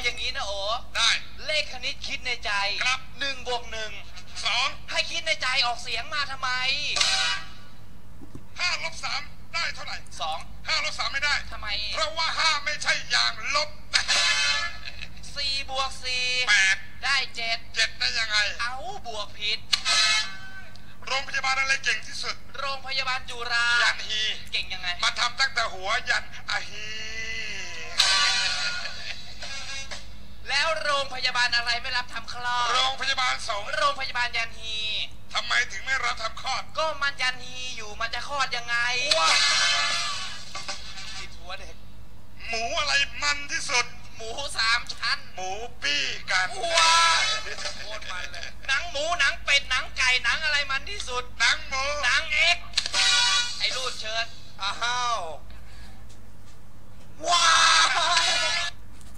เอาอย่างนี้นะโอได้ เลขคณิตคิดในใจครับ หนึ่งบวกหนึ่งสองให้คิดในใจออกเสียงมาทำไมห้าลบสามได้เท่าไหร่สองห้าลบสามไม่ได้ทำไม เพราะว่าห้าไม่ใช่อย่างลบสี่บวกสี่แปดได้เจ็ดเจ็ดได้ยังไง เอาบวกผิด โรงพยาบาลอะไรเก่งที่สุด โรงพยาบาลจุฬายันฮี เก่งยังไง มาทำตั้งแต่หัวยันอา พยาบาลอะไรไม่รับทำคลอด โรงพยาบาลสงฆ์โรงพยาบาลยันฮีทำไมถึงไม่รับทำคลอด ก็มันยันฮีอยู่มันจะคลอดยังไงว้าผิดหัวเด็ก หมูอะไรมันที่สุด หมูสามชั้น หมูปี้กันว้าโคตรมันเลย หนังหมูหนังเป็ดหนังไก่หนังอะไรมันที่สุด หนังหมู หนังเอ็กซ์ไอ้รูดเชิญอ้าว